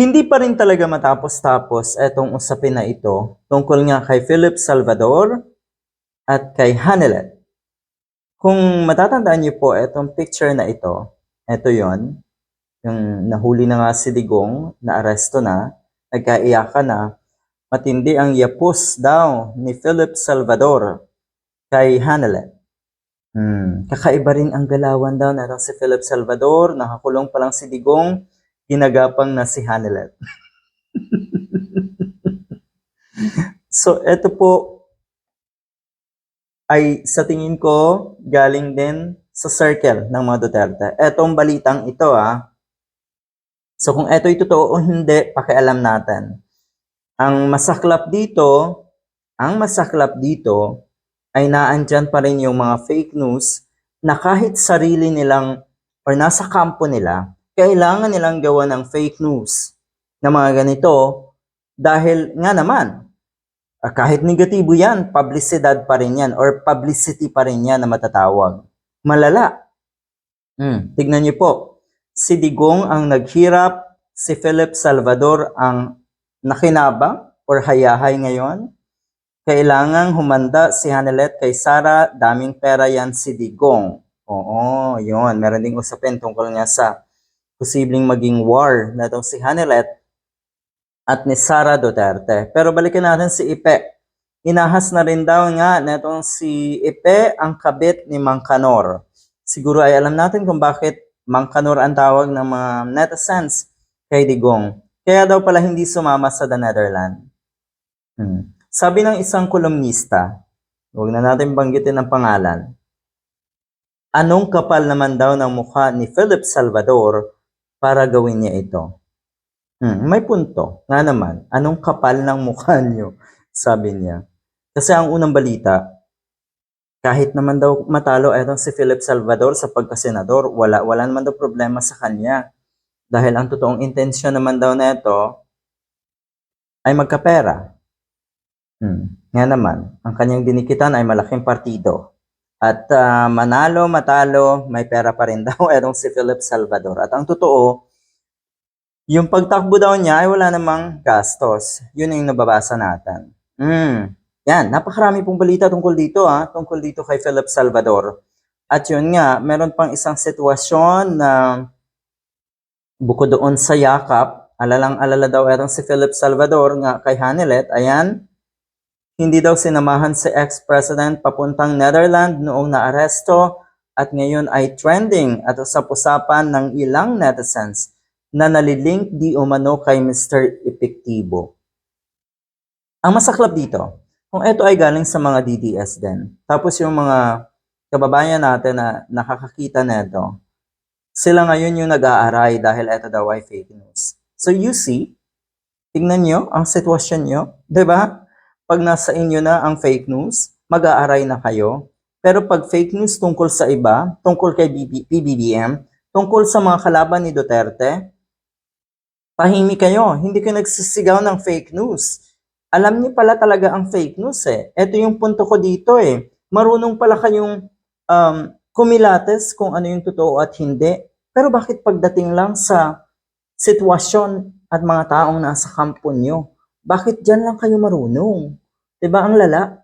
Hindi pa rin talaga matapos-tapos etong usapin na ito tungkol nga kay Philip Salvador at kay Hanelet. Kung matatandaan niyo po etong picture na ito, ito yon yung nahuli na nga si Digong, na aresto na, nagkaiyakan na, matindi ang yapos daw ni Philip Salvador kay Hanelet. Hmm. Kakaiba rin ang galawan daw na si Philip Salvador, nakakulong pa lang si Digong, ginagapang na si Hanelet. so, ito po ay sa tingin ko galing din sa circle ng mga Duterte. Etong balitang ito ah. So kung ito'y totoo o hindi, pakialam natin. Ang masaklap dito, ang masaklap dito ay naandyan pa rin yung mga fake news na kahit sarili nilang or nasa kampo nila, kailangan nilang gawa ng fake news na mga ganito dahil nga naman, ah, kahit negatibo yan, publicidad pa rin yan or publicity pa rin yan na matatawag. Malala. Hmm, tignan niyo po. Si Digong ang naghirap, si Philip Salvador ang nakinabang or hayahay ngayon. Kailangang humanda si Hanelet kay Sara, daming pera yan si Digong. Oo, yun. Meron ding usapin tungkol nga sa posibleng maging war na itong si Hanelet at ni Sara Duterte. Pero balikan natin si Ipe. Inahas na rin daw nga na itong si Ipe ang kabit ni Mang Kanor. Siguro ay alam natin kung bakit Mang Kanor ang tawag ng mga netizens kay Digong. Kaya daw pala hindi sumama sa The Netherlands. Hmm. Sabi ng isang kolumnista, huwag na natin banggitin ang pangalan, anong kapal naman daw ng mukha ni Philip Salvador para gawin niya ito? Hmm, may punto. Nga naman, anong kapal ng mukha niyo? Sabi niya. Kasi ang unang balita, kahit naman daw matalo etong si Philip Salvador sa pagkasenador, wala, wala naman daw problema sa kanya. Dahil ang totoong intensyon naman daw na ito ay magkapera. Hmm. Nga naman, ang kanyang dinikitan ay malaking partido. At ah, manalo, matalo, may pera pa rin daw etong si Philip Salvador. At ang totoo, yung pagtakbo daw niya ay wala namang gastos. Yun yung nababasa natin. Hmm. Yan, napakarami pong balita tungkol dito ha, tungkol dito kay Philip Salvador. At yun nga, meron pang isang sitwasyon na bukod doon sa yakap, alalang-alala daw etong si Philip Salvador nga kay Hanelet, ayan, hindi daw sinamahan si ex-president papuntang Netherlands noong naaresto at ngayon ay trending at usap-usapan ng ilang netizens na nalilink di umano kay Mr. Epektibo. Ang masaklap dito, kung ito ay galing sa mga DDS din, tapos yung mga kababayan natin na nakakakita nito, sila ngayon yung nag-aaray dahil ito daw ay fake news. So you see, tingnan nyo ang sitwasyon nyo, 'di ba? Pag nasa inyo na ang fake news, mag-aaray na kayo. Pero pag fake news tungkol sa iba, tungkol kay BB PBBM, tungkol sa mga kalaban ni Duterte, tahimik kayo. Hindi kayo nagsisigaw ng fake news. Alam niyo pala talaga ang fake news eh. Ito yung punto ko dito eh. Marunong pala kayong um, kumilates kung ano yung totoo at hindi. Pero bakit pagdating lang sa sitwasyon at mga taong nasa kampo nyo, bakit dyan lang kayo marunong? ba ang lala?